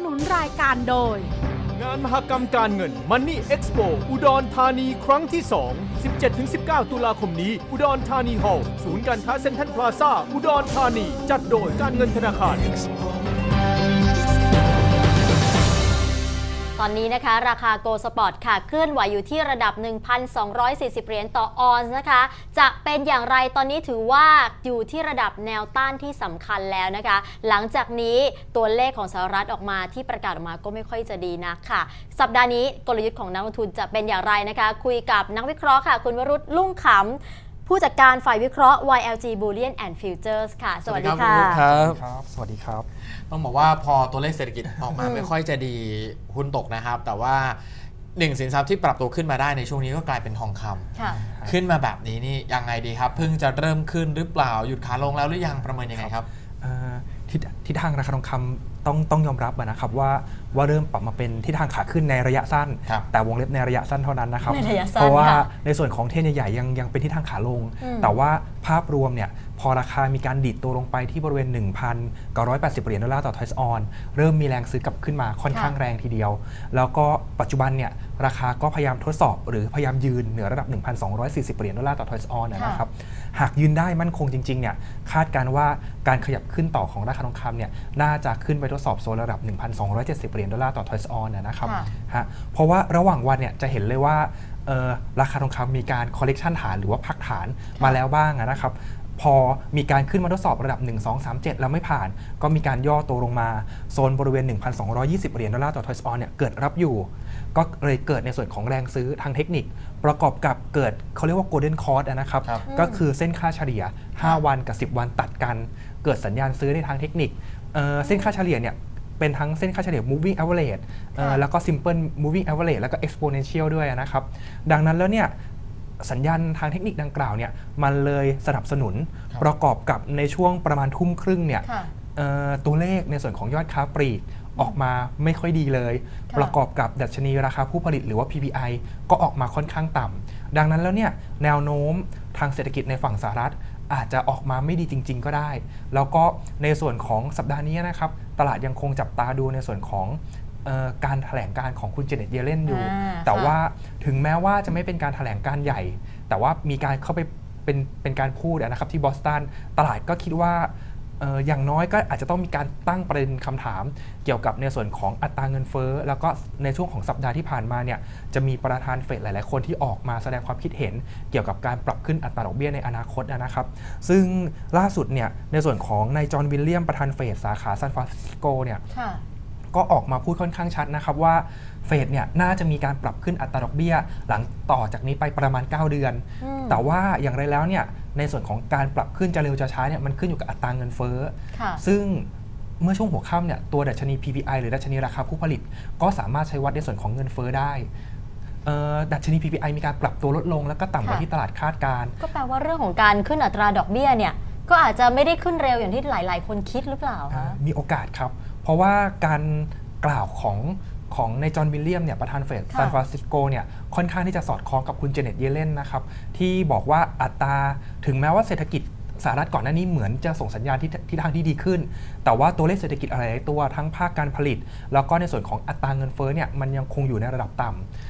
หนุนรายการโดย งานมหกรรมการเงิน Money Expo อุดรธานีครั้งที่ 2 17-19 ตุลาคมนี้ อุดรธานีฮอลล์ศูนย์การค้าเซ็นทรัลพลาซ่า อุดรธานี จัดโดยการเงินธนาคาร ตอนนี้นะคะราคาโกลสปอร์ตค่ะเคลื่อนไหวอยู่ที่ระดับ 1,240 เหรียญต่อออนซ์นะคะ จะเป็นอย่างไรตอนนี้ถือว่าอยู่ที่ระดับแนวต้านที่สำคัญแล้วนะคะ หลังจากนี้ตัวเลขของสหรัฐออกมาที่ประกาศออกมาก็ไม่ค่อยจะดีนักค่ะ สัปดาห์นี้กลยุทธ์ของนักลงทุนจะเป็นอย่างไรนะคะ คุยกับนักวิเคราะห์ค่ะ คุณวรุษลุ่งขำ ผู้จัดการฝ่ายวิเคราะห์ YLG Bullion and Futures ค่ะ สวัสดีค่ะสวัสดีครับครับ สวัสดีครับ ต้องบอกว่าพอตัวเลขเศรษฐกิจออกมาอืมไม่ค่อยจะดีหุ้นตกนะครับ แต่ว่าหนึ่งสินทรัพย์ที่ปรับตัวขึ้นมาได้ในช่วงนี้ก็กลายเป็นทองคำค่ะขึ้นมาแบบนี้นี่ยังไงดีครับ เพิ่งจะเริ่มขึ้นหรือเปล่าหยุดขาลงแล้วหรือยังประเมินยังไงครับเอ่อ ทิศทิศทางราคาทองคำต้องต้องยอมรับอะนะครับว่าว่าเริ่มปรับมาเป็นทิศทางขาขึ้นในระยะสั้น ครับแต่วงเล็บในระยะสั้นเท่านั้นนะครับ ในระยะสั้นเพราะว่าค่ะในส่วนของเทรนใหญ่ๆยังยังเป็นทิศทางขาลง อืม แต่ว่าภาพรวมเนี่ยพอราคามีการดีดตัวลงไปที่บริเวณ 1,980 เหรียญดอลลาร์ต่อทอยส์ออนเริ่มมีแรงซื้อกลับขึ้นมาค่อนข้างแรงทีเดียว แล้วก็ปัจจุบันเนี่ยราคาก็พยายามทดสอบ หรือพยายามยืนเหนือระดับ 1,240 เหรียญดอลลาร์ต่อทอยส์ออนนะครับ หากยืนได้มั่นคงจริงๆเนี่ยคาดการณ์ว่าการขยับขึ้นต่อของราคาทองคำเนี่ยน่าจะขึ้นไปทดสอบโซนระดับ 1,270 เหรียญดอลลาร์ต่อทอยส์ออนนะครับค่ะฮะเพราะว่าระหว่างวันเนี่ยจะเห็นเลยว่าเอ่อราคาทองคำมีการคอลเลกชันฐานหรือว่าพักฐานมาแล้วบ้างอะนะครับ พอมีการขึ้นมาทดสอบระดับ 1 2 3 7 แล้วไม่ผ่าน ก็มีการย่อตัวลงมา โซนบริเวณ 1,220 เหรียญดอลลาร์ต่อทอยส์ออนเนี่ยเกิดรับอยู่ ก็เลยเกิดในส่วนของแรงซื้อทางเทคนิค ประกอบกับเกิดเขาเรียกว่า golden cross อะนะครับ ครับก็คือเส้นค่าเฉลี่ย 5 วันกับ 10 วันตัดกัน เกิดสัญญาณซื้อในทางเทคนิคเอ่อเส้นค่าเฉลี่ยเนี่ยเป็นทั้งเส้นค่าเฉลี่ย moving average เอ่อค่ะ แล้วก็ simple moving average แล้วก็ exponential ด้วยนะครับ ดังนั้นแล้วเนี่ย สัญญาณทางเทคนิคดังกล่าวเนี่ยมันเลยสนับสนุนครับประกอบกับในช่วงประมาณทุ่มครึ่งเนี่ยค่ะ เอ่อตัวเลขในส่วนของยอดค้าปลีกออกมาไม่ค่อยดีเลย ค่ะ ประกอบกับดัชนีราคาผู้ผลิตหรือว่า PPI ก็ออกมาค่อนข้างต่ำดังนั้นแล้วเนี่ยแนวโน้มทางเศรษฐกิจในฝั่งสหรัฐ อาจจะออกมาไม่ดีจริง ๆ ก็ได้ แล้วก็ในส่วนของสัปดาห์นี้นะครับ ตลาดยังคงจับตาดูในส่วนของเออ การถแถลงการของคุณเจเน็ตเยเลนอยู่อ่าแต่ค่ะว่าถึงแม้ว่าจะไม่เป็นการถแถลงการใหญ่ แต่ว่ามีการเข้าไปเป็นเป็นการพูดอะนะครับที่บอสตันตลาดก็คิดว่าเอออย่างน้อยก็อาจจะต้องมีการตั้งประเด็นคำถาม เกี่ยวกับในส่วนของอัตราเงินเฟ้อ แล้วก็ในช่วงของสัปดาห์ที่ผ่านมาเนี่ยจะมีประธานเฟดหลาย ๆ คนที่ออกมาแสดงความคิดเห็น เกี่ยวกับการปรับขึ้นอัตราดอกเบี้ยในอนาคตนะครับ ซึ่งล่าสุดเนี่ยในส่วนของนายจอห์นวิลเลียมประธานเฟดสาขาซานฟรานซิสโกเนี่ยค่ะ ก็ออกมาพูดค่อนข้างชัดนะครับว่าเฟดเนี่ยน่าจะมีการปรับขึ้นอัตราดอกเบี้ย หลังต่อจากนี้ไปประมาณ 9 เดือนอืมแต่ว่าอย่างไรแล้วเนี่ยในส่วนของการปรับขึ้นจะเร็วจะช้าเนี่ยมันขึ้นอยู่กับอัตราเงินเฟ้อค่ะซึ่งเมื่อช่วงหัวค่ำเนี่ยตัวดัชนี PPI หรือดัชนีราคาผู้ผลิต ก็สามารถใช้วัดในส่วนของเงินเฟ้อได้เอ่อดัชนี PPI มีการปรับตัวลดลง แล้วก็ต่ำกว่าค่ะที่ตลาดคาดการณ์ก็แปลว่าเรื่องของการขึ้นอัตราดอกเบี้ยเนี่ยก็อาจจะไม่ได้ขึ้นเร็วอย่างที่หลาย ๆ คนคิดหรือเปล่าคะมีโอกาสครับ เพราะว่าการกล่าวของของในจอห์นวิลเลียมเนี่ยประธานเฟดค่ะซานฟรานซิสโกเนี่ยค่อนข้างที่จะสอดคล้องกับคุณเจเน็ตเยเลนนะครับที่บอกว่าอัตราถึงแม้ว่าเศรษฐกิจสหรัฐก่อนหน้านี้เหมือนจะส่งสัญญาณที่ที่ทางที่ดีขึ้น แต่ว่าตัวเลขเศรษฐกิจอะไรหลายตัวทั้งภาคการผลิต แล้วก็ในส่วนของอัตราเงินเฟ้อเนี่ยมันยังคงอยู่ในระดับต่ำ